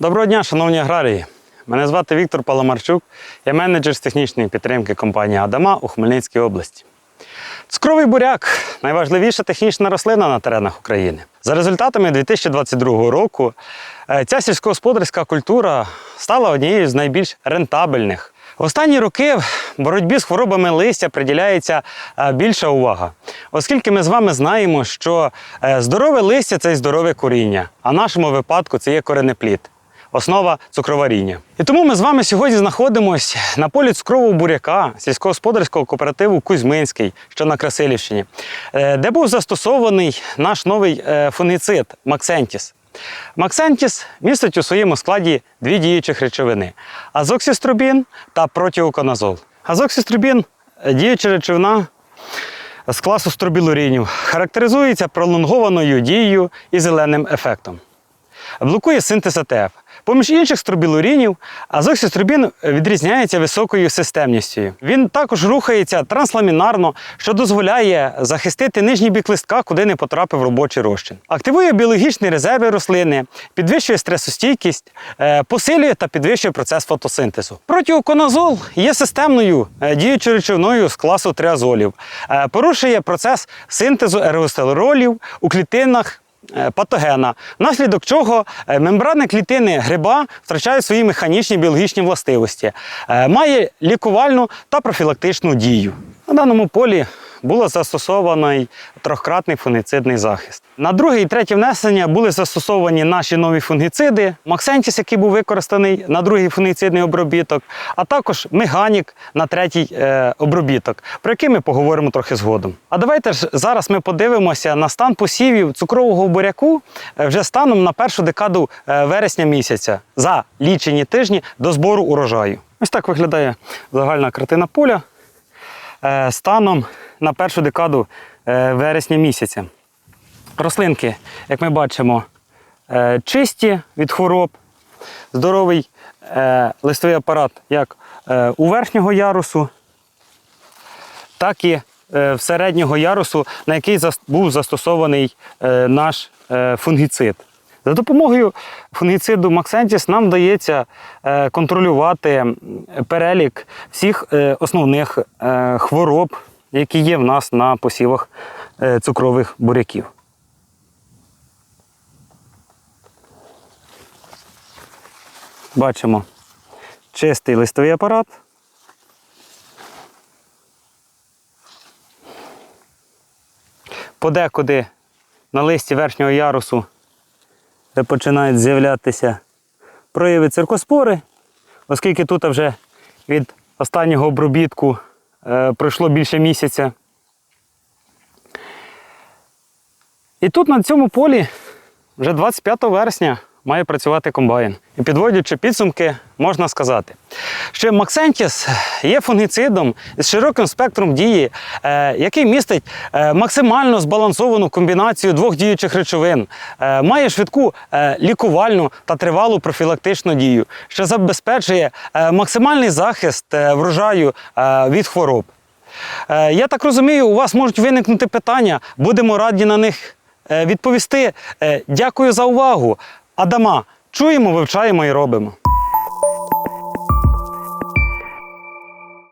Доброго дня, шановні аграрії. Мене звати Віктор Паламарчук, я менеджер з технічної підтримки компанії Адама у Хмельницькій області. Цукровий буряк найважливіша технічна рослина на теренах України. За результатами 2022 року е, ця сільськогосподарська культура стала однією з найбільш рентабельних. В останні роки в боротьбі з хворобами листя приділяється е, більша увага, оскільки ми з вами знаємо, що е, здорове листя це здорове коріння, а в нашому випадку це є коренеплід основа цукроваріння. І тому ми з вами сьогодні знаходимося на полі цукрового буряка сільськогосподарського кооперативу Кузьминський, що на Красилівщині, е, де був застосований наш новий е, фунгіцид Максентіс. Максентіс містить у своєму складі дві діючих речовини: азоксістробін та протіоконазол. Азоксістробін е, діюча речовина з класу стробілурінів, характеризується пролонгованою дією і зеленим ефектом блокує синтез АТФ. Поміж інших стробілурінів, азоксістробін відрізняється високою системністю. Він також рухається трансламінарно, що дозволяє захистити нижній бік листка, куди не потрапив робочий розчин. Активує біологічні резерви рослини, підвищує стресостійкість, е, посилює та підвищує процес фотосинтезу. Протіоконазол є системною е, діючою речовиною з класу триазолів, Е, порушує процес синтезу ергостеролів у клітинах е, патогена, внаслідок чого е, мембрани клітини гриба втрачають свої механічні біологічні властивості, Е, має лікувальну та профілактичну дію. На даному полі було застосований трьохкратний фунгіцидний захист. На друге і третє внесення були застосовані наші нові фунгіциди, Максентіс, який був використаний на другий фунгіцидний обробіток, а також Меганік на третій е, обробіток, про який ми поговоримо трохи згодом. А давайте ж зараз ми подивимося на стан посівів цукрового буряку е, вже станом на першу декаду е, вересня місяця за лічені тижні до збору урожаю. Ось так виглядає загальна картина поля е, станом на першу декаду е, вересня місяця. Рослинки, як ми бачимо, е, чисті від хвороб, здоровий е, листовий апарат як у верхнього ярусу, так і в середнього ярусу, на який був застосований наш фунгіцид. За допомогою фунгіциду Максентіс нам вдається контролювати перелік всіх основних хвороб, які є в нас на посівах е, цукрових буряків. Бачимо чистий листовий апарат. Подекуди на листі верхнього ярусу починають з'являтися прояви циркоспори, оскільки тут вже від останнього обробітку пройшло більше місяця. І тут на цьому полі вже 25 вересня має працювати комбайн. І підводячи підсумки, можна сказати, що Максентіс є фунгіцидом з широким спектром дії, е, який містить е, максимально збалансовану комбінацію двох діючих речовин, е, має швидку лікувальну та тривалу профілактичну дію, що забезпечує максимальний захист врожаю від хвороб. Я так розумію, у вас можуть виникнути питання, будемо раді на них відповісти. Дякую за увагу. Адама, чуємо, вивчаємо і робимо.